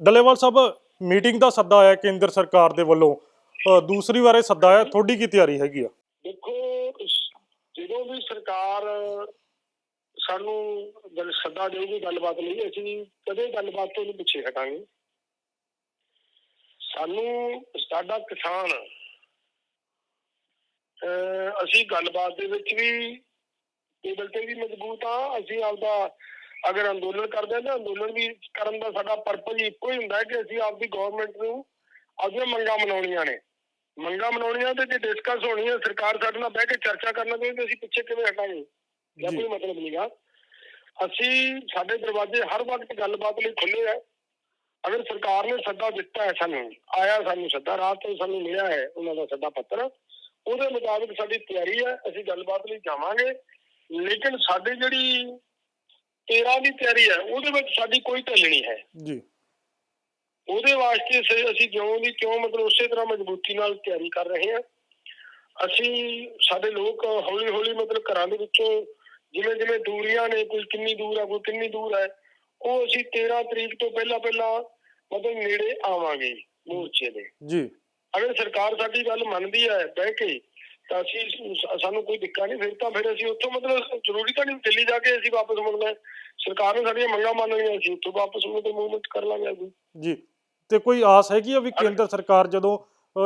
ਡੱਲੇਵਾਲ ਸਾਹਿਬ meeting ਦਾ ਸੱਦਾ ਆਇਆ ਕੇਂਦਰ ਸਰਕਾਰ ਦੇ ਵੱਲੋਂ। ਦੂਸਰੀ ਵਾਰੇ ਸੱਦਾ ਆਇਆ, ਤੁਹਾਡੀ ਕੀ ਤਿਆਰੀ ਹੈਗੀ ਆ? ਦੇਖੋ ਜਦੋਂ ਵੀ ਸਰਕਾਰ ਸਾਨੂੰ ਗੱਲ ਸੱਦਾ ਦੇਊਗੀ, ਗੱਲਬਾਤ ਲਈ, ਅਸੀਂ ਕਦੇ ਗੱਲਬਾਤ ਤੋਂ ਨਹੀਂ ਪਿੱਛੇ ਹਟਾਂਗੇ। ਸਾਨੂੰ, ਸਾਡਾ ਕਿਸਾਨ ਅਸੀਂ ਗੱਲਬਾਤ ਦੇ ਵਿੱਚ ਵੀ ਟੇਬਲ ਤੇ ਵੀ ਮਜ਼ਬੂਤ ਆ, ਅਸੀਂ ਆਪਦਾ ਅਗਰ ਅੰਦੋਲਨ ਕਰਦੇ ਹਾਂ ਤਾਂ ਅੰਦੋਲਨ ਵੀ ਕਰਨ ਦਾ ਸਾਡਾ ਪਰਪਸ ਇੱਕੋ ਹੀ ਹੁੰਦਾ ਹੈ ਕਿ ਅਸੀਂ ਆਪਦੀ ਗਵਰਨਮੈਂਟ ਨੂੰ ਆਪਦੀਆਂ ਮੰਗਾਂ ਮਨਾਉਣੀਆਂ ਨੇ। ਮੰਗਾਂ ਮਨਾਉਣੀਆਂ ਤੇ ਜੇ ਡਿਸਕਸ ਹੋਣੀ ਹੈ ਸਰਕਾਰ ਸਾਡੇ ਨਾਲ ਬਹਿ ਕੇ ਚਰਚਾ ਕਰਨਾ ਚਾਹੀਦੀ ਅਸੀਂ ਪਿੱਛੇ ਕਿਵੇਂ ਹਟਾਂਗੇ? ਜੀ। ਕੋਈ ਮਤਲਬ ਨਹੀਂਗਾ ਅਸੀਂ ਸਾਡੇ ਦਰਵਾਜ਼ੇ ਹਰ ਵਕਤ ਗੱਲਬਾਤ ਲਈ ਖੁੱਲੇ ਹੈ ਅਗਰ ਸਰਕਾਰ ਨੇ ਸੱਦਾ ਦਿੱਤਾ ਹੈ ਸਾਨੂੰ ਆਇਆ ਸਾਨੂੰ ਸੱਦਾ ਰਾਤ ਤੋਂ ਸਾਨੂੰ ਮਿਲਿਆ ਹੈ ਉਹਨਾਂ ਦਾ ਸੱਦਾ ਪੱਤਰ ਉਹਦੇ ਮੁਤਾਬਿਕ ਸਾਡੀ ਤਿਆਰੀ ਹੈ ਅਸੀਂ ਗੱਲਬਾਤ ਲਈ ਜਾਵਾਂਗੇ। ਲੇਕਿਨ ਸਾਡੀ ਜਿਹੜੀ 13 ਦੀ ਤਿਆਰੀ ਹੈ ਉਹਦੇ ਵਿੱਚ ਸਾਡੀ ਕੋਈ ਢਿੱਲ ਨਹੀਂ ਹੈ। ਜੀ। ਉਹਦੇ ਵਾਸਤੇ ਅਸੀਂ ਜਿਉਂ ਦੀ ਕਿਉਂ ਮਤਲਬ ਉਸੇ ਤਰ੍ਹਾਂ ਮਜ਼ਬੂਤੀ ਨਾਲ ਤਿਆਰੀ ਕਰ ਰਹੇ ਹਾਂ। ਅਸੀਂ ਸਾਡੇ ਲੋਕ ਹੌਲੀ ਹੌਲੀ ਮਤਲਬ ਘਰਾਂ ਦੇ ਵਿੱਚੋਂ ਜਿਵੇਂ ਜਿਵੇਂ ਦੂਰੀਆਂ ਨੇ ਕੋਈ ਕਿੰਨੀ ਦੂਰ ਹੈ ਕੋਈ ਕਿੰਨੀ ਦੂਰ ਹੈ ਉਹ ਅਸੀਂ 13 ਤਰੀਕ ਤੋਂ ਪਹਿਲਾਂ ਪਹਿਲਾਂ ਮਤਲਬ ਨੇੜੇ ਆਵਾਂਗੇ ਮੋਰਚੇ ਦੇ। ਜੀ। ਅਗਰ ਸਰਕਾਰ ਸਾਡੀ ਗੱਲ ਮੰਨਦੀ ਹੈ ਬਹਿ ਕੇ ਤਾਂ ਅਸੀਂ ਸ- ਸਾਨੂੰ ਕੋਈ ਦਿੱਕਤ ਨਹੀਂ ਫਿਰ ਤਾਂ ਫਿਰ ਅਸੀਂ ਉੱਥੋਂ ਮਤਲਬ ਜ਼ਰੂਰੀ ਤਾਂ ਨਹੀਂ ਦਿੱਲੀ ਜਾ ਕੇ ਅਸੀਂ ਵਾਪਸ ਮੁੜਨਾ। ਸਰਕਾਰ ਨੇ ਸਾਡੀਆਂ ਮੰਗਾਂ ਮੰਨ ਲਈਆਂ ਅਸੀਂ ਉੱਥੋਂ ਵਾਪਸ ਮੁੜ ਕੇ ਮੂਵਮੈਂਟ ਕਰ ਲਾਂਗੇ ਅਸੀਂ ਜੀ ਤੇ ਕੋਈ ਆਸ ਹੈਗੀ ਆ ਵੀ ਕੇਂਦਰ ਸਰਕਾਰ ਜਦੋਂ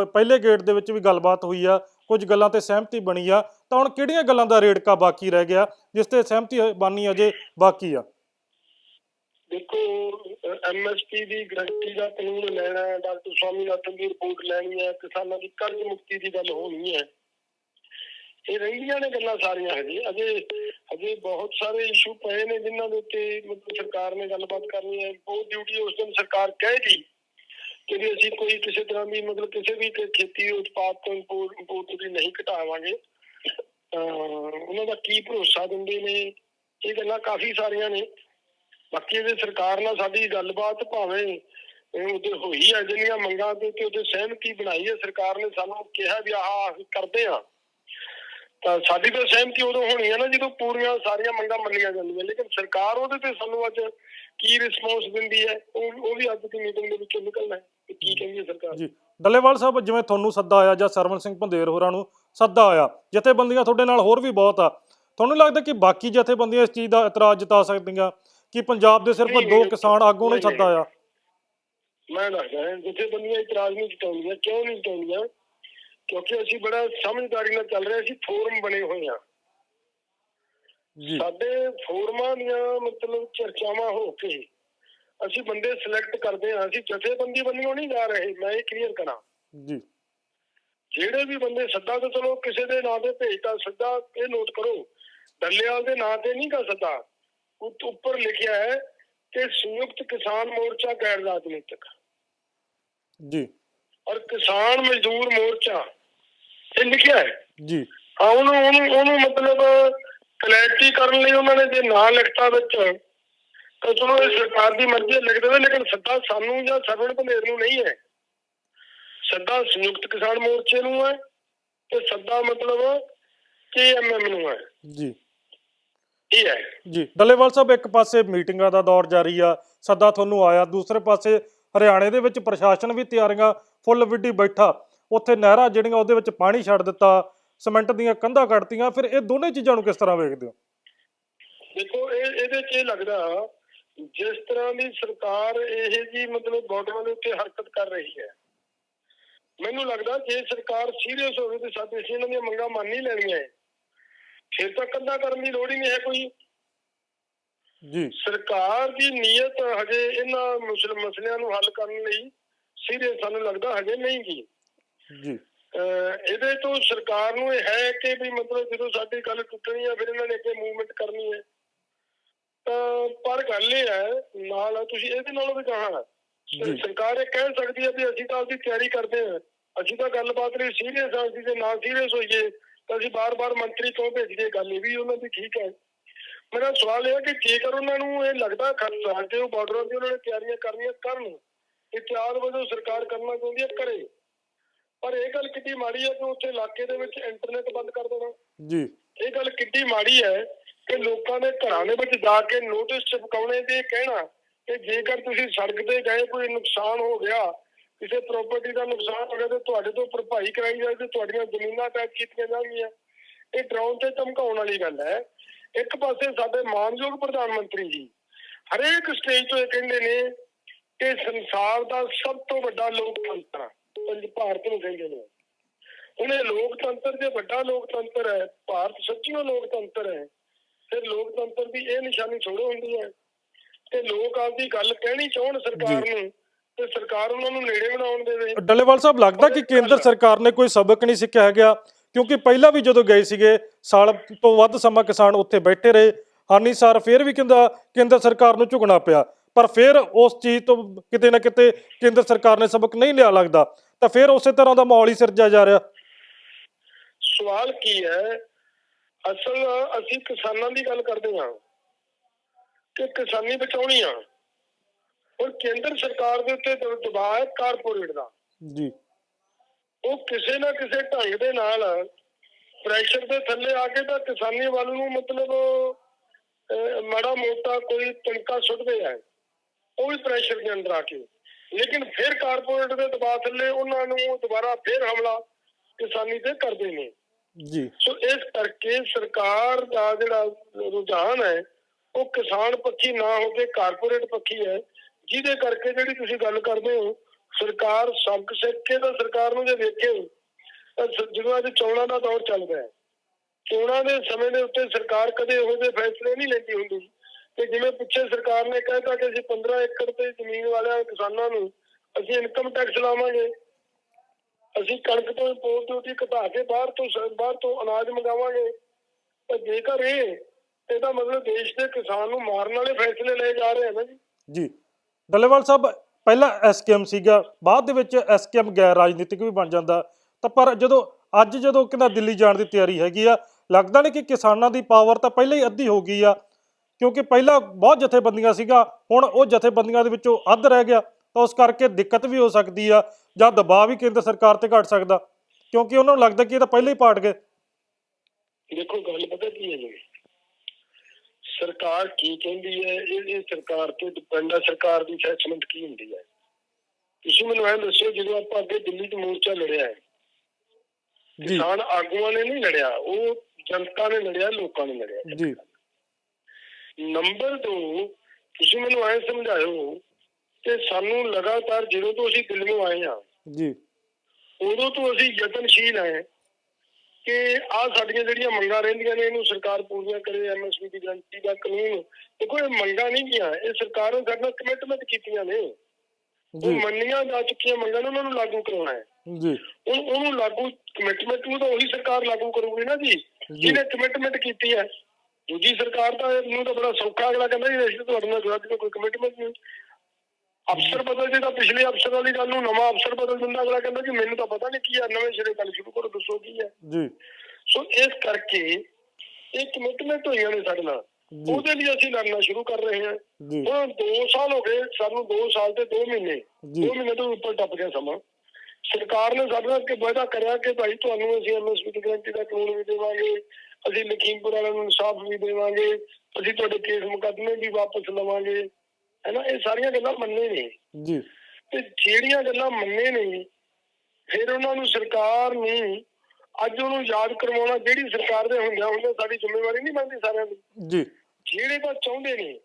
ਪਹਿਲੇ ਗੇਟ ਦੇ ਵਿੱਚ ਵੀ ਗੱਲਬਾਤ ਹੋਈ ਆ ਕੁਝ ਗੱਲਾਂ ਤੇ ਸਹਿਮਤੀ ਬਣੀ ਆ ਤਾਂ ਹੁਣ ਕਿਹੜੀਆਂ ਗੱਲਾਂ ਦਾ ਰੇੜਕਾ ਬਾਕੀ ਰਹਿ ਗਿਆ ਜਿਸ ਤੇ ਸਹਿਮਤੀ ਬਾਨੀ ਅਜੇ ਬਾਕੀ ਆ? ਦੇਖੋ ਐਮਐਸਪੀ ਦੀ ਗਰੰਟੀ ਦਾ ਕਾਨੂੰਨ ਲੈਣਾ ਹੈ ਡਾਕਟਰ ਸਵਾਮੀਨਾਥਨ ਦੀ ਰਿਪੋਰਟ ਲੈਣੀ ਹੈ ਕਿਸਾਨਾਂ ਦੀ ਕਰਜ਼ ਮੁਕਤੀ ਦੀ ਗੱਲ ਹੋਣੀ ਹੈ। ਇਹ ਰਹਿੰਦੀਆਂ ਨੇ ਗੱਲਾਂ ਸਾਰੀਆਂ ਹਜੇ ਅਜੇ ਅਜੇ ਬਹੁਤ ਸਾਰੇ ਇਸ਼ੂ ਪਏ ਨੇ ਜਿਨ੍ਹਾਂ ਦੇ ਉੱਤੇ ਮਤਲਬ ਸਰਕਾਰ ਨੇ ਗੱਲਬਾਤ ਕਰਨੀ ਹੈ। ਉਹ ਡਿਊਟੀ ਉਸ ਦਿਨ ਸਰਕਾਰ ਕਹੇਗੀ ਕਿ ਵੀ ਅਸੀਂ ਕੋਈ ਕਿਸੇ ਤਰ੍ਹਾਂ ਦੀ ਮਤਲਬ ਕਿਸੇ ਵੀ ਖੇਤੀ ਉਤਪਾਦ ਤੋਂ ਇੰਪੋਰਟ ਦੀ ਨਹੀਂ ਘਟਾਵਾਂਗੇ। ਅਹ ਉਹਨਾਂ ਦਾ ਕੀ ਭਰੋਸਾ ਦਿੰਦੇ ਨੇ? ਇਹ ਗੱਲਾਂ ਕਾਫੀ ਸਾਰੀਆਂ ਨੇ। ਬਾਕੀ ਇਹਦੇ ਸਰਕਾਰ ਨਾਲ ਸਾਡੀ ਗੱਲਬਾਤ ਭਾਵੇਂ ਇਹ ਉਹਦੇ ਹੋਈ ਹੈ, ਜਿਹੜੀਆਂ ਮੰਗਾਂ ਤੇ ਉਹਦੇ ਸਹਿਮਤੀ ਬਣਾਈ ਹੈ, ਸਰਕਾਰ ਨੇ ਸਾਨੂੰ ਕਿਹਾ ਵੀ ਆਹ ਕਰਦੇ ਆ ਤਾਂ ਸਾਡੀ ਤਾਂ ਸਹਿਮਤੀ ਉਦੋਂ ਹੋਣੀ ਹੈ ਨਾ ਜਦੋਂ ਪੂਰੀਆਂ ਸਾਰੀਆਂ ਮੰਗਾਂ ਮੰਨੀਆਂ ਜਾਂਦੀਆਂ। ਲੇਕਿਨ ਸਰਕਾਰ ਉਹਦੇ ਤੇ ਸਾਨੂੰ ਅੱਜ ਕੀ ਰਿਸਪੌਂਸ ਦਿੰਦੀ ਹੈ ਉਹ ਉਹ ਵੀ ਅੱਜ ਦੀ ਮੀਟਿੰਗ ਦੇ ਵਿੱਚੋਂ ਨਿਕਲਣਾ ਹੈ ਕਿ ਕੀ ਕਹਿੰਦੀ ਹੈ ਸਰਕਾਰ। ਜੀ ਡੱਲੇਵਾਲ ਸਾਹਿਬ ਜਿਵੇਂ ਤੁਹਾਨੂੰ ਸੱਦਾ ਆਇਆ ਜਾਂ ਸਰਵਨ ਸਿੰਘ ਭੰਦੇਰ ਹੋਰਾਂ ਨੂੰ ਸੱਦਾ ਆਇਆ ਜਥੇਬੰਦੀਆਂ ਤੁਹਾਡੇ ਨਾਲ ਹੋਰ ਵੀ ਬਹੁਤ ਆ। ਤੁਹਾਨੂੰ ਲੱਗਦਾ ਕਿ ਬਾਕੀ ਜਥੇਬੰਦੀਆਂ ਇਸ ਚੀਜ਼ ਦਾ ਇਤਰਾਜ਼ ਜਤਾ ਸਕਦੀਆਂ ਕਿ ਪੰਜਾਬ ਦੇ ਸਿਰਫ ਦੋ ਕਿਸਾਨ ਆਗੂ ਨੂੰ ਸੱਦਾ ਆਇਆ? ਮੈਂ ਦੱਸਦਾ ਹਾਂ ਜਿੱਥੇ ਬੰਦੀਆਂ ਇਤਰਾਜ਼ ਨਹੀਂ ਜਤਾਉਂਦੀਆਂ ਕਿਉਂ ਨਹੀਂ ਜਤਾਉਂਦੀਆਂ? ਕਿਉਂਕਿ ਅਸੀਂ ਬੜਾ ਸਮਝਦਾਰੀ ਨਾਲ ਚੱਲ ਰਹੇ ਅਸੀਂ ਫੋਰਮ ਬਣੇ ਹੋਏ ਆ ਜੀ। ਸਾਡੇ ਫੋਰਮਾਂ ਦੀਆਂ ਮਤਲਬ ਚਰਚਾਵਾਂ ਹੋ ਕੇ ਅਸੀਂ ਬੰਦੇ ਸਿਲੈਕਟ ਕਰਦੇ ਹਾਂ ਅਸੀਂ ਜਥੇਬੰਦੀ ਬੰਨਿਓ ਨਹੀਂ ਜਾ ਰਹੇ ਮੈਂ ਇਹ ਕਲੀਅਰ ਕਰਾਂ। ਜੀ। ਜਿਹੜੇ ਵੀ ਬੰਦੇ ਸੱਦਾ ਤੇ ਚਲੋ ਕਿਸੇ ਦੇ ਨਾਂ ਤੇ ਭੇਜਤਾ ਸੱਦਾ ਇਹ ਨੋਟ ਕਰੋ। ਡੱਲੇਵਾਲ ਦੇ ਨਾਂ ਤੇ ਨਹੀਂ ਗਾ ਸੱਦਾ। ਉਹ ਉੱਪਰ ਲਿਖਿਆ ਹੈ ਕਿ ਸੰਯੁਕਤ ਕਿਸਾਨ ਮੋਰਚਾ ਗੈਰ ਰਾਜਨੀਤਿਕ। ਜੀ। ਔਰ ਕਿਸਾਨ ਮਜ਼ਦੂਰ ਮੋਰਚਾ ਇਹ ਲਿਖਿਆ ਹੈ। ਜੀ। ਹਾਂ ਉਹਨੂੰ ਉਹਨੂੰ ਉਹਨੂੰ ਮਤਲਬ ਕਲੈਰਿਟੀ ਕਰਨ ਲਈ ਉਹਨਾਂ ਨੇ ਜੇ ਨਾਂ ਲਿਖਤਾ ਵਿੱਚ ਤਾਂ ਚਲੋ ਇਹ ਸਰਕਾਰ ਦੀ ਮਰਜ਼ੀ ਲਿਖ ਦੇਵੇ ਲੇਕਿਨ ਸੱਦਾ ਸਾਨੂੰ ਜਾਂ ਸਰਵਣ ਭੰਦੇਰ ਨੂੰ ਨਹੀਂ ਹੈ। ਸੱਦਾ ਸੰਯੁਕਤ ਕਿਸਾਨ ਮੋਰਚੇ ਨੂੰ ਹੈ ਤੇ ਸੱਦਾ ਮਤਲਬ ਕੇਐਮਐਮ ਨੂੰ ਹੈ। ਜੀ। ਇਹ ਹੈ। ਜੀ। ਡੱਲੇਵਾਲ ਸਾਹਿਬ ਇੱਕ ਪਾਸੇ ਮੀਟਿੰਗਾਂ ਦਾ ਦੌਰ ਜਾਰੀ ਆ ਸੱਦਾ ਤੁਹਾਨੂੰ ਆਇਆ। ਦੂਸਰੇ ਪਾਸੇ ਹਰਿਆਣੇ ਦੇ ਵਿੱਚ ਪ੍ਰਸ਼ਾਸਨ ਵੀ ਤਿਆਰੀਆਂ ਫੁੱਲ ਵਿੱਢੀ ਬੈਠਾ। ਉੱਥੇ ਨਹਿਰਾਂ ਜਿਹੜੀਆਂ ਉਹਦੇ ਵਿੱਚ ਪਾਣੀ ਛੱਡ ਦਿੱਤਾ ਸੀਮੈਂਟ ਦੀਆਂ ਕੰਧਾਂ ਕੱਢਤੀਆਂ ਫਿਰ ਇਹ ਦੋਨੇ ਚੀਜ਼ਾਂ ਨੂੰ ਕਿਸ ਤਰ੍ਹਾਂ ਵੇਖਦੇ ਹੋ? ਦੇਖੋ ਇਹ ਇਹਦੇ 'ਚ ਇਹ ਲੱਗਦਾ ਜਿਸ ਤਰ੍ਹਾਂ ਦੀ ਸਰਕਾਰ ਇਹ ਜੀ ਮਤਲਬ ਬਾਰਡਰਾਂ ਦੇ ਉੱਤੇ ਹਰਕਤ ਕਰ ਰਹੀ ਹੈ ਮੈਨੂੰ ਲੱਗਦਾ ਜੇ ਸਰਕਾਰ ਸੀਰੀਅਸ ਹੋਵੇ ਤੇ ਸਾਡੇ ਅਸੀਂ ਇਹਨਾਂ ਦੀਆਂ ਮੰਗਾਂ ਮੰਨ ਹੀ ਲੈਣੀਆਂ ਹੈ। ਫਿਰ ਤਾਂ ਕੰਧਾ ਕਰਨ ਦੀ ਲੋੜ ਹੀ ਨਹੀਂ ਹੈ ਕੋਈ। ਜੀ। ਸਰਕਾਰ ਦੀ ਨੀਅਤ ਹਜੇ ਇਹਨਾਂ ਮੁਸਲਿਮ ਮਸਲਿਆਂ ਨੂੰ ਹੱਲ ਕਰਨ ਲਈ ਸੀਰੀਅਸ ਸਾਨੂੰ ਲੱਗਦਾ ਹਜੇ ਨਹੀਂ ਗੀ। ਜੀ। ਇਹਦੇ ਤੋਂ ਸਰਕਾਰ ਨੂੰ ਇਹ ਹੈ ਕਿ ਵੀ ਮਤਲਬ ਜਦੋਂ ਸਾਡੀ ਗੱਲ ਟੁੱਟਣੀ ਹੈ ਫਿਰ ਇਹਨਾਂ ਨੇ ਅੱਗੇ ਮੂਵਮੈਂਟ ਕਰਨੀ ਹੈ। ਤਾਂ ਪਰ ਗੱਲ ਇਹ ਹੈ ਨਾਲ ਤੁਸੀਂ ਇਹਦੇ ਨਾਲੋਂ ਵੀ ਕਹਾਂ। ਸਰਕਾਰ ਇਹ ਕਹਿ ਸਕਦੀ ਹੈ ਵੀ ਅਸੀਂ ਤਾਂ ਆਪਦੀ ਤਿਆਰੀ ਕਰਦੇ ਹਾਂ। ਅਸੀਂ ਤਾਂ ਗੱਲਬਾਤ ਲਈ ਸੀਰੀਅਸ ਹਾਂ ਅਸੀਂ ਜੇ ਨਾ ਸੀਰੀਅਸ ਹੋਈਏ ਤਾਂ ਅਸੀਂ ਬਾਰ-ਬਾਰ ਮੰਤਰੀ ਕਿਉਂ ਭੇਜੀਏ? ਗੱਲ ਇਹ ਵੀ ਉਹਨਾਂ ਦੀ ਠੀਕ ਹੈ। ਮੇਰਾ ਸਵਾਲ ਇਹ ਹੈ ਕਿ ਜੇਕਰ ਉਹਨਾਂ ਨੂੰ ਇਹ ਲੱਗਦਾ ਖਰਚਾ ਕਿ ਉਹ ਬਾਰਡਰਾਂ ਦੀ ਉਹਨਾਂ ਨੇ ਤਿਆਰੀਆਂ ਕਰਨੀਆਂ ਕਰਨ ਇਤਿਆਦ ਵਜੋਂ ਸਰਕਾਰ ਕਰਨਾ ਚਾਹੁੰਦੀ ਹੈ ਕਰੇ ਪਰ ਇਹ ਗੱਲ ਕਿੱਡੀ ਮਾੜੀ ਹੈ ਕਿ ਉੱਥੇ ਇਲਾਕੇ ਦੇ ਵਿੱਚ ਇੰਟਰਨੈਟ ਬੰਦ ਕਰ ਦੇਣਾ। ਜੀ। ਇਹ ਗੱਲ ਕਿੱਡੀ ਮਾੜੀ ਹੈ ਕਿ ਲੋਕਾਂ ਦੇ ਘਰਾਂ ਦੇ ਵਿੱਚ ਜਾ ਕੇ ਨੋਟਿਸ ਚਿਪਕਾਉਣੇ ਤੇ ਕਹਿਣਾ ਕਿ ਜੇਕਰ ਤੁਸੀਂ ਸੜਕ ਤੇ ਗਏ ਕੋਈ ਨੁਕਸਾਨ ਹੋ ਗਿਆ ਕਿਸੇ ਪ੍ਰਾਪਰਟੀ ਦਾ ਨੁਕਸਾਨ ਹੋ ਗਿਆ ਤੇ ਤੁਹਾਡੇ ਤੋਂ ਭਰਪਾਈ ਕਰਾਈ ਜਾਏ ਤੇ ਤੁਹਾਡੀਆਂ ਜ਼ਮੀਨਾਂ ਟੈਕ ਕੀਤੀਆਂ ਜਾਣਗੀਆਂ। ਇਹ ਡਰਾਉਣ ਤੇ ਧਮਕਾਉਣ ਵਾਲੀ ਗੱਲ ਹੈ। ਇੱਕ ਪਾਸੇ ਸਾਡੇ ਮਾਨਯੋਗ ਪ੍ਰਧਾਨ ਮੰਤਰੀ ਜੀ ਹਰੇਕ ਸਟੇਜ ਤੋਂ ਇਹ ਕਹਿੰਦੇ ਨੇ ਕਿ ਸੰਸਾਰ ਦਾ ਸਭ ਤੋਂ ਵੱਡਾ ਲੋਕਤੰਤਰ ਆ। ਪੰਜ ਭਾਰਤ ਨੂੰ ਕਹਿੰਦੇ ਨੇ ਹੁਣ ਇਹ ਲੋਕਤੰਤਰ ਜੇ ਵੱਡਾ ਲੋਕਤੰਤਰ ਹੈ ਭਾਰਤ ਸੱਚੀਓ ਲੋਕਤੰਤਰ ਹੈ ਫਿਰ ਲੋਕਤੰਤਰ ਦੀ ਇਹ ਨਿਸ਼ਾਨੀ ਥੋੜ੍ਹਾ ਹੁੰਦੀ ਹੈ। ਤੇ ਲੋਕ ਆਪਦੀ ਗੱਲ ਕਹਿਣੀ ਚਾਹਣ ਸਰਕਾਰ ਨੂੰ ਤੇ ਸਰਕਾਰ ਉਹਨਾਂ ਨੂੰ ਨੇੜੇ ਬਣਾਉਣ ਦੇਵੇ ਡੱਲੇਵਾਲ ਸਾਹਿਬ ਲੱਗਦਾ ਕਿ ਕੇਂਦਰ ਸਰਕਾਰ ਨੇ ਕੋਈ ਸਬਕ ਨਹੀਂ ਸਿੱਖਿਆ ਹੈਗਾ? ਕਿਉਂਕਿ ਪਹਿਲਾਂ ਵੀ ਜਦੋਂ ਗਏ ਸੀਗੇ ਸਾਲ ਤੋਂ ਵੱਧ ਸਮਾਂ ਕਿਸਾਨ ਉੱਥੇ ਬੈਠੇ ਰਹੇ। ਹਾਨੀ ਸਾਰ ਫਿਰ ਵੀ ਕਹਿੰਦਾ ਕੇਂਦਰ ਸਰਕਾਰ ਨੂੰ ਝੁਕਣਾ ਪਿਆ। ਪਰ ਫਿਰ ਉਸ ਚੀਜ਼ ਤੋਂ ਕਿਤੇ ਨਾ ਕਿਤੇ ਕੇਂਦਰ ਸਰਕਾਰ ਨੇ ਸਬਕ ਨਹੀਂ ਲਿਆ ਲੱਗਦਾ। ਤਾਂ ਫਿਰ ਉਸੇ ਤਰ੍ਹਾਂ ਦਾ ਮਾਹੌਲ ਹੀ ਸਿਰਜਿਆ ਜਾ ਰਿਹਾ। ਸਵਾਲ ਕੀ ਹੈ? ਅਸਲ ਅਸੀਂ ਕਿਸਾਨਾਂ ਦੀ ਗੱਲ ਕਰਦੇ ਹਾਂ ਕਿ ਕਿਸਾਨੀ ਬਚਾਉਣੀ ਆ। ਹੁਣ ਕੇਂਦਰ ਸਰਕਾਰ ਦੇ ਉੱਤੇ ਦਬਾਅ ਹੈ ਕਾਰਪੋਰੇਟ ਦਾ। ਜੀ। ਉਹ ਕਿਸੇ ਨਾ ਕਿਸੇ ਢੰਗ ਦੇ ਨਾਲ ਪ੍ਰੈਸ਼ਰ ਦੇ ਥੱਲੇ ਆ ਕੇ ਤਾਂ ਕਿਸਾਨੀ ਵੱਲ ਨੂੰ ਮਤਲਬ ਮਾੜਾ ਮੋਟਾ ਕੋਈ ਤਣਕਾ ਸੁੱਟਦੇ ਆ। ਉਹ ਵੀ ਪ੍ਰੈਸ਼ਰ ਦੇ ਅੰਦਰ ਆ ਕੇ। ਲੇਕਿਨ ਫਿਰ ਕਾਰਪੋਰੇਟ ਦੇ ਦਬਾਅ ਥੱਲੇ ਉਹਨਾਂ ਨੂੰ ਦੁਬਾਰਾ ਫਿਰ ਹਮਲਾ ਕਿਸਾਨੀ ਤੇ ਕਰਦੇ ਨੇ। ਜੀ। ਸੋ ਇਸ ਕਰਕੇ ਸਰਕਾਰ ਦਾ ਜਿਹੜਾ ਰੁਝਾਨ ਹੈ ਉਹ ਕਿਸਾਨ ਪੱਖੀ ਨਾ ਹੋ ਕੇ ਕਾਰਪੋਰੇਟ ਪੱਖੀ ਹੈ। ਜਿਹਦੇ ਕਰਕੇ ਜਿਹੜੀ ਤੁਸੀਂ ਗੱਲ ਕਰਦੇ ਹੋ ਸਰਕਾਰ ਸਬਕ ਸਿੱਖ ਕੇ ਤਾਂ ਸਰਕਾਰ ਨੂੰ ਜੇ ਸ- ਜਦੋਂ ਅੱਜ ਚੋਣਾਂ ਦਾ ਦੌਰ ਚੱਲਦਾ ਹੈ। ਚੋਣਾਂ ਦੇ ਸਮੇਂ ਦੇ ਉੱਤੇ ਸਰਕਾਰ ਕਦੇ ਇਹੋ ਜਿਹੇ ਫੈਸਲੇ ਨਹੀਂ ਲੈਂਦੀ ਹੁੰਦੀ। ਤੇ ਜਿਵੇਂ ਪਿੱਛੇ ਸਰਕਾਰ ਨੇ ਕਹਿਤਾ ਕਿ ਅਸੀਂ 15 ਏਕੜ ਤੇ ਜ਼ਮੀਨ ਵਾਲਿਆਂ, ਕਿਸਾਨਾਂ ਨੂੰ ਅਸੀਂ ਇਨਕਮ ਟੈਕਸ ਲਾਵਾਂਗੇ। ਅਸੀਂ ਕਣਕ ਤੋਂ ਇੰਪੋਰਟ ਡਿਊਟੀ ਘਟਾ ਕੇ ਬਾਹਰ ਤੋਂ ਸ- ਬਾਹਰ ਤੋਂ ਅਨਾਜ ਮੰਗਾਵਾਂਗੇ। ਤਾਂ ਜੇਕਰ ਇਹ ਇਹਦਾ ਮਤਲਬ ਦੇਸ਼ ਦੇ ਕਿਸਾਨ ਨੂੰ ਮਾਰਨ ਵਾਲੇ ਫੈਸਲੇ ਲਏ ਜਾ ਰਹੇ ਹਨ ਨਾ ਜੀ। ਜੀ। ਡੱਲੇਵਾਲ ਸਾਹਿਬ, ਪਹਿਲਾਂ ਐਸਕੇਐਮ ਸੀਗਾ, ਬਾਅਦ ਦੇ ਵਿੱਚ ਐਸਕੇਐਮ ਗੈਰ ਰਾਜਨੀਤਿਕ ਵੀ ਬਣ ਜਾਂਦਾ। ਤਾਂ ਪਰ ਜਦੋਂ, ਅੱਜ ਜਦੋਂ ਕਹਿੰਦਾ ਦਿੱਲੀ ਜਾਣ ਦੀ ਤਿਆਰੀ ਹੈਗੀ ਆ, ਲੱਗਦਾ ਨਹੀਂ ਕਿ ਕਿਸਾਨਾਂ ਦੀ ਪਾਵਰ ਤਾਂ ਪਹਿਲਾਂ ਹੀ ਅੱਧੀ ਹੋ ਗਈ ਆ। ਕਿਉਂਕਿ ਪਹਿਲਾਂ ਬਹੁਤ ਜਥੇਬੰਦੀਆਂ ਸੀਗਾ ਹੁਣ ਉਹ ਜਥੇਬੰਦੀਆਂ ਦੇ ਵਿੱਚੋਂ ਅੱਧ ਰਹਿ ਗਿਆ ਤਾਂ ਉਸ ਕਰਕੇ ਦਿੱਕਤ ਵੀ ਹੋ ਸਕਦੀ ਆ ਜਾਂ ਦਬਾਅ ਵੀ ਕੇਂਦਰ ਸਰਕਾਰ ਤੇ ਘਟ ਸਕਦਾ। ਕਿਉਂਕਿ ਉਹਨਾਂ ਨੂੰ ਲੱਗਦਾ ਕਿ ਇਹ ਤਾਂ ਪਹਿਲਾਂ ਹੀ ਪਾਟ ਗਏ। ਦੇਖੋ ਗੱਲ ਪਤਾ ਕੀ ਹੈ ਜੀ? ਸਰਕਾਰ ਕੀ ਕਹਿੰਦੀ ਹੈ? ਇਹ ਇਹ ਸਰਕਾਰ ਤੇ ਡਿਪੈਂਡ ਹੈ ਸਰਕਾਰ ਦੀ ਅਸੈਸਮੈਂਟ ਕੀ ਹੁੰਦੀ ਹੈ? ਤੁਸੀਂ ਮੈਨੂੰ ਇਹ ਦੱਸੋ ਜਦੋਂ ਆਪਾਂ ਅੱਗੇ ਦਿੱਲੀ 'ਚ ਮੋਰਚਾ ਲੜਿਆ ਹੈ ਜੀ। ਕਿਸਾਨ ਆਗੂਆਂ ਨੇ ਨਹੀਂ ਲੜਿਆ ਉਹ ਜਨਤਾ ਨੇ ਲੜਿਆ ਲੋਕਾਂ ਨੇ ਲੜਿਆ। ਜੀ। ਨੰਬਰ 2 ਤੁਸੀਂ ਮੈਨੂੰ ਐ ਸਮਝਾਇਓ ਕਿ ਸਾਨੂੰ ਲਗਾਤਾਰ ਜਦੋਂ ਤੋਂ ਅਸੀਂ ਦਿੱਲੀੋਂ ਆਏ ਹਾਂ ਜੀ। ਉਦੋਂ ਤੋਂ ਅਸੀਂ ਯਤਨਸ਼ੀਲ ਹੈ ਕਿ ਆ ਸਾਡੀਆਂ ਜਿਹੜੀਆਂ ਮੰਗਾਂ ਰਹਿੰਦੀਆਂ ਨੇ ਇਹਨੂੰ ਸਰਕਾਰ ਪੂਰੀਆਂ ਕਰੇ ਐਮਐਸਪੀ ਦੀ ਗਰੰਟੀ ਦਾ ਕਾਨੂੰਨ। ਦੇਖੋ ਇਹ ਮੰਗਾਂ ਨਹੀਂ ਗਿਆ ਇਹ ਸਰਕਾਰ ਨੇ ਸਾਡੇ ਨਾਲ ਕਮਿਟਮੈਂਟ ਕੀਤੀਆਂ ਨੇ। ਉਹ ਜੀ। ਮੰਨੀਆਂ ਜਾ ਚੁੱਕੀਆਂ ਮੰਗਾਂ ਨੇ ਉਹਨਾਂ ਨੂੰ ਲਾਗੂ ਕਰਾਉਣਾ ਹੈ। ਜੀ। ਹੁਣ ਉਹਨੂੰ ਲਾਗੂ ਕਮਿਟਮੈਂਟ ਨੂੰ ਤਾਂ ਉਹੀ ਸਰਕਾਰ ਲਾਗੂ ਕਰੂਗੀ ਨਾ ਜੀ ਜਿਹਨੇ ਕਮਿਟਮੈਂਟ ਕੀਤੀ ਹੈ। ਦੂਜੀ ਸਰਕਾਰ ਦਾ ਇਹਨੂੰ ਤਾਂ ਬੜਾ ਸੌਖਾ ਅਗਲਾ ਕਹਿੰਦਾ ਜੀ ਅਸੀਂ ਤਾਂ ਤੁਹਾਡੇ ਨਾਲ ਜਵਾਬ ਕੋਈ ਕਮਿਟਮੈਂਟ ਨਹੀਂ। ਅਫਸਰ ਬਦਲ ਜੇ ਤਾਂ ਪਿਛਲੇ ਅਫਸਰ ਵਾਲੀ ਗੱਲ ਨੂੰ ਨਵਾਂ ਅਫਸਰ ਬਦਲ ਦਿੰਦਾ ਅਗਲਾ ਕਹਿੰਦਾ ਜੀ ਮੈਨੂੰ ਤਾਂ ਪਤਾ ਨਹੀਂ ਕੀ ਹੈ ਨਵੇਂ ਸਿਰੇ ਗੱਲ ਸ਼ੁਰੂ ਕਰੋ ਦੱਸੋ ਕੀ ਹੈ ਜੀ। ਸੋ ਇਸ ਕਰਕੇ ਇਹ ਕਮਿਟਮੈਂਟ ਹੋਈਆਂ ਨੇ ਸਾਡੇ ਨਾਲ। ਉਹਦੇ ਲਈ ਅਸੀਂ ਲੜਨਾ ਸ਼ੁਰੂ ਕਰ ਰਹੇ ਹਾਂ। ਹੁਣ 2 ਸਾਲ ਹੋ ਗਏ ਸਾਨੂੰ 2 ਸਾਲ ਤੇ 2 ਮਹੀਨੇ। ਜੀ। 2 ਮਹੀਨੇ ਤੋਂ ਉੱਪਰ ਟੱਪ ਗਿਆ ਸਮਾਂ। ਸਰਕਾਰ ਨੇ ਸਾਡੇ ਨਾਲ ਕਿ ਵਾਅਦਾ ਕਰਿਆ ਕਿ ਭਾਈ ਤੁਹਾਨੂੰ ਅਸੀਂ ਐਮਐਸਪੀ ਦੀ ਗਰੰਟੀ ਦਾ ਕਾਨੂੰਨ ਵੀ ਦੇਵਾਂਗੇ। ਅਸੀਂ ਲਖੀਮਪੁਰ ਵਾਲਿਆਂ ਨੂੰ ਇਨਸਾਫ ਵੀ ਦੇਵਾਂਗੇ ਅਸੀਂ ਤੁਹਾਡੇ ਕੇਸ ਮੁਕੱਦਮੇ ਵੀ ਵਾਪਸ ਲਵਾਂਗੇ। ਹੈਨਾ ਇਹ ਸਾਰੀਆਂ ਗੱਲਾਂ ਮੰਨੇ ਨੇ। ਜੀ। ਤੇ ਜਿਹੜੀਆਂ ਗੱਲਾਂ ਮੰਨੇ ਨੇ ਫਿਰ ਉਹਨਾਂ ਨੂੰ ਸਰਕਾਰ ਨੂੰ ਅੱਜ ਉਹਨੂੰ ਯਾਦ ਕਰਵਾਉਣਾ ਜਿਹੜੀ ਸਰਕਾਰ ਦੇ ਹੁੰਦਿਆਂ ਹੁੰਦਿਆਂ ਸਾਡੀ ਜ਼ਿੰਮੇਵਾਰੀ ਨਹੀਂ ਬਣਦੀ ਸਾਰਿਆਂ ਦੀ। ਜੀ। ਜਿਹੜੇ ਤਾਂ ਚਾਹੁੰਦੇ ਨੇ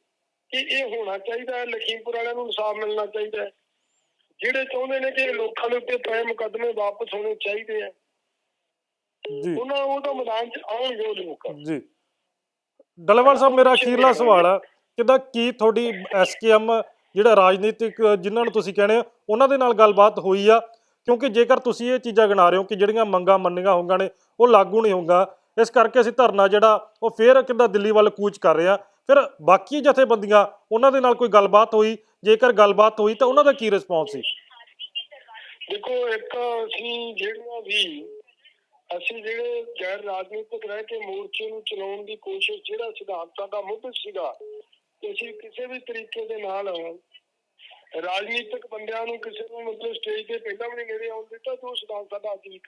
ਕਿ ਇਹ ਹੋਣਾ ਚਾਹੀਦਾ ਹੈ ਲਖੀਮਪੁਰ ਵਾਲਿਆਂ ਨੂੰ ਇਨਸਾਫ ਮਿਲਣਾ ਚਾਹੀਦਾ ਹੈ। ਜਿਹੜੇ ਚਾਹੁੰਦੇ ਨੇ ਕਿ ਇਹ ਲੋਕਾਂ ਦੇ ਉੱਤੇ ਪਏ ਮੁਕੱਦਮੇ ਵਾਪਸ ਹੋਣੇ ਚਾਹੀਦੇ ਆ ਜੀ। ਉਹਨਾਂ ਉਹ ਤਾਂ ਮੈਦਾਨ 'ਚ ਆਉਣਗੇ ਉਹ ਲੋਕ ਜੀ। ਡਲੇਵਾਲ ਸਾਹਿਬ ਮੇਰਾ ਅਖੀਰਲਾ ਸਵਾਲ ਆ ਕਿਦਾ ਕੀ ਤੁਹਾਡੀ ਐਸਕੇਐਮ ਜਿਹੜਾ ਰਾਜਨੀਤਿਕ ਜਿਨ੍ਹਾਂ ਨੂੰ ਤੁਸੀਂ ਕਹਿੰਦੇ ਹੋ ਉਹਨਾਂ ਦੇ ਨਾਲ ਗੱਲਬਾਤ ਹੋਈ ਆ? ਕਿਉਂਕਿ ਜੇਕਰ ਤੁਸੀਂ ਇਹ ਚੀਜ਼ਾਂ ਗਿਣਾ ਰਹੇ ਹੋ ਕਿ ਜਿਹੜੀਆਂ ਮੰਗਾਂ ਮੰਨੀਆਂ ਹੋਣਗੀਆਂ ਨੇ ਉਹ ਲਾਗੂ ਨਹੀਂ ਹੋਊਗਾ। ਇਸ ਕਰਕੇ ਅਸੀਂ ਧਰਨਾ ਜਿਹੜਾ ਉਹ ਫੇਰ ਕਿੱਦਾਂ ਦਿੱਲੀ ਵੱਲ ਕੂਚ ਕਰ ਰਹੇ ਆ? ਫਿਰ ਬਾਕੀ ਜਥੇਬੰਦੀਆਂ ਉਹਨਾਂ ਦੇ ਨਾਲ ਕੋਈ ਗੱਲਬਾਤ ਹੋਈ? ਜੇਕਰ ਗੱਲਬਾਤ ਹੋਈ ਤਾਂ ਉਹਨਾਂ ਦਾ ਕੀ ਰਿਸਪੌਂਸ ਸੀ? ਦੇਖੋ ਇੱਕ ਅਸੀਂ ਜਿਹੜੀਆਂ ਵੀ ਅਸੀਂ ਜਿਹੜੇ ਗੈਰ ਰਾਜਨੀਤਿਕ ਰਹਿ ਕੇ ਮੋਰਚੇ ਨੂੰ ਚਲਾਉਣ ਦੀ ਕੋਸ਼ਿਸ਼ ਜਿਹੜਾ ਸਿਧਾਂਤ ਸਾਡਾ ਮੁੱਢ ਸੀਗਾ ਅਸੀਂ ਕਿਸੇ ਵੀ ਤਰੀਕੇ ਦੇ ਨਾਲ ਰਾਜਨੀਤਿਕ ਬੰਦਿਆਂ ਨੂੰ ਕਿਸੇ ਨੂੰ ਮਤਲਬ ਸਟੇਜ ਤੇ ਪਹਿਲਾਂ ਵੀ ਨਹੀਂ ਨੇੜੇ ਆਉਣ ਦਿੱਤਾ ਜੋ ਸਿਧਾਂਤ ਸਾਡਾ ਅੱਜ ਵੀ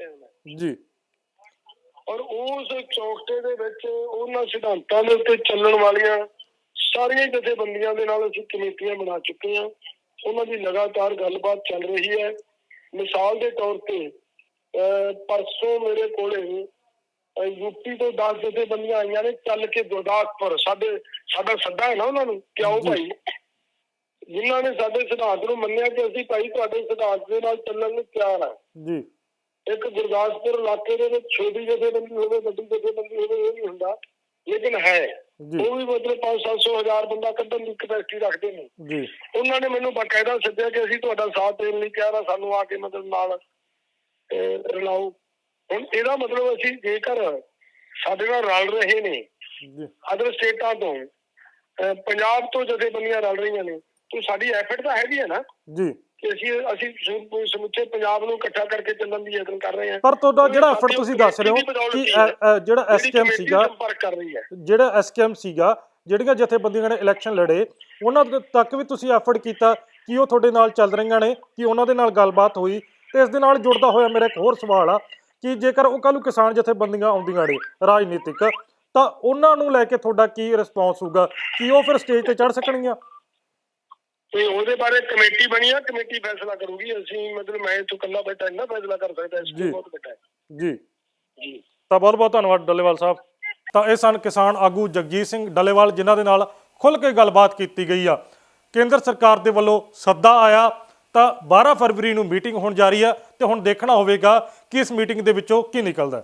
ਜੀ। ਔਰ ਉਸ ਚੌਕਟੇ ਦੇ ਵਿੱਚ ਉਹਨਾਂ ਸਿਧਾਂਤਾਂ ਦੇ ਉੱਤੇ ਚੱਲਣ ਵਾਲੀਆਂ ਸਾਰੀਆਂ ਜਥੇਬੰਦੀਆਂ ਦੇ ਨਾਲ ਅਸੀਂ ਕਮੇਟੀਆਂ ਬਣਾ ਚੁੱਕੇ ਹਾਂ। ਉਹਨਾਂ ਦੀ ਲਗਾਤਾਰ ਗੱਲਬਾਤ ਚੱਲ ਰਹੀ ਹੈ। ਮਿਸਾਲ ਦੇ ਤੌਰ ਤੇ ਪਰਸੋਂ ਮੇਰੇ ਕੋਲੇ ਯੂਪੀ ਤੋਂ 10 ਜਥੇਬੰਦੀਆਂ ਆਈਆਂ ਨੇ ਚੱਲ ਕੇ ਗੁਰਦਾਸਪੁਰ। ਸਾਡੇ ਸਾਡਾ ਸੱਦਾ ਹੈ ਨਾ ਉਹਨਾਂ ਨੂੰ ਕਿ ਆਓ। ਭਾਈ। ਜਿਨ੍ਹਾਂ ਨੇ ਸਾਡੇ ਸਿਧਾਂਤ ਨੂੰ ਮੰਨਿਆ ਕਿ ਅਸੀਂ ਭਾਈ ਤੁਹਾਡੇ ਸਿਧਾਂਤ ਦੇ ਨਾਲ ਚੱਲਣ ਨੂੰ ਤਿਆਰ ਹਾਂ। ਜੀ। ਇੱਕ ਗੁਰਦਾਸਪੁਰ ਇਲਾਕੇ ਦੇ ਵਿੱਚ ਛੋਟੀ ਜਥੇਬੰਦੀ ਹੋਵੇ ਵੱਡੀ ਜਥੇਬੰਦੀ ਹੋਵੇ ਇਹ ਨਹੀਂ ਹੁੰਦਾ। ਲੇਕਿਨ ਹੈ। ਉਹ ਵੀ ਮਤਲਬ 5-700 ਹਜ਼ਾਰ ਬੰਦਾ ਕੱਢਣ ਦੀ ਕਪੈਸਿਟੀ ਰੱਖਦੇ ਨੇ। ਜੀ। ਉਹਨਾਂ ਨੇ ਮੈਨੂੰ ਬਕਾਇਦਾ ਸੱਦਿਆ ਕਿ ਅਸੀਂ ਤੁਹਾਡਾ ਸਾਥ ਦੇਣ ਲਈ ਕਿਹਾ ਸਾਨੂੰ ਆ ਕੇ ਮਦਦ ਨਾਲ ਰਲਾਓ ਹੁਣ ਇਹਦਾ ਮਤਲਬ ਅਸੀਂ ਜੇਕਰ ਸਾਡੇ ਨਾਲ ਰਲ ਰਹੇ ਨੇ ਅਦਰ ਸਟੇਟਾਂ ਤੋਂ ਪੰਜਾਬ ਤੋਂ ਜਥੇਬੰਦੀਆਂ ਰਲ ਰਹੀਆਂ ਨੇ ਤੇ ਸਾਡੀ ਐਫਰਟ ਤਾਂ ਹੈਗੀ ਹੈ ਨਾ ਜੀ। ਕਿ ਅਸੀਂ ਅਸੀਂ ਸਮੁ- ਸਮੁੱਚੇ ਪੰਜਾਬ ਨੂੰ ਇਕੱਠਾ ਕਰਕੇ ਚੱਲਣ ਦੀ ਯਤਨ ਕਰ ਰਹੇ ਹਾਂ। ਪਰ ਤੁਹਾਡਾ ਜਿਹੜਾ ਐਫਰਟ ਤੁਸੀਂ ਦੱਸ ਰਹੇ ਹੋ ਕਿ ਜਿਹੜਾ ਐਸਕੇਐਮ ਸੀਗਾ ਜਿਹੜਾ ਐਸਕੇਐਮ ਸੀਗਾ ਜਿਹੜੀਆਂ ਜਥੇਬੰਦੀਆਂ ਨੇ ਇਲੈਕਸ਼ਨ ਲੜੇ ਉਹਨਾਂ ਤੱਕ ਵੀ ਤੁਸੀਂ ਐਫਰਟ ਕੀਤਾ ਕਿ ਉਹ ਤੁਹਾਡੇ ਨਾਲ ਚੱਲ ਰਹੀਆਂ ਨੇ ਕਿ ਉਹਨਾਂ ਦੇ ਨਾਲ ਗੱਲਬਾਤ ਹੋਈ ਤੇ ਇਸ ਦੇ ਨਾਲ ਜੁੜਦਾ ਹੋਇਆ ਮੇਰਾ ਇੱਕ ਹੋਰ ਸਵਾਲ ਆ ਕਿ ਜੇਕਰ ਉਹ ਕੱਲ੍ਹ ਨੂੰ ਕਿਸਾਨ ਜਥੇਬੰਦੀਆਂ ਆਉਂਦੀਆਂ ਨੇ ਰਾਜਨੀਤਿਕ ਤਾਂ ਉਹਨਾਂ ਨੂੰ ਲੈ ਕੇ ਤੁਹਾਡਾ ਕੀ ਰਿਸਪੌਂਸ ਹੋਊਗਾ? ਕਿ ਉਹ ਫਿਰ ਸਟੇਜ ਤੇ ਚੜ ਸਕਣਗੀਆਂ? ਤੇ ਉਹਦੇ ਬਾਰੇ ਕਮੇਟੀ ਬਣੀ ਆ ਕਮੇਟੀ ਫੈਸਲਾ ਕਰੂਗੀ। ਅਸੀਂ ਮਤਲਬ ਮੈਂ ਇੱਥੋਂ ਇਕੱਲਾ ਬੈਠਾ ਇੰਨਾ ਫੈਸਲਾ ਕਰ ਸਕਦਾ ਇਸ। ਤੋਂ ਬਹੁਤ ਬੈਠਾ ਹੈ। ਜੀ। ਜੀ। ਤਾਂ ਬਹੁਤ ਬਹੁਤ ਧੰਨਵਾਦ ਡੱਲੇਵਾਲ ਸਾਹਿਬ। ਤਾਂ ਇਹ ਸਨ ਕਿਸਾਨ ਆਗੂ ਜਗਜੀਤ ਸਿੰਘ ਡੱਲੇਵਾਲ ਜਿਨ੍ਹਾਂ ਦੇ ਨਾਲ ਖੁੱਲ੍ਹ ਕੇ ਗੱਲਬਾਤ ਕੀਤੀ ਗਈ ਆ। ਕੇਂਦਰ ਸਰਕਾਰ ਦੇ ਵੱਲੋਂ ਸੱਦਾ ਆਇਆ ਤਾਂ 12 ਫਰਵਰੀ ਨੂੰ ਮੀਟਿੰਗ ਹੋਣ ਜਾ ਰਹੀ ਹੈ ਤੇ ਹੁਣ ਦੇਖਣਾ ਹੋਵੇਗਾ ਕਿ ਇਸ ਮੀਟਿੰਗ ਦੇ ਵਿੱਚੋਂ ਕੀ ਨਿਕਲਦਾ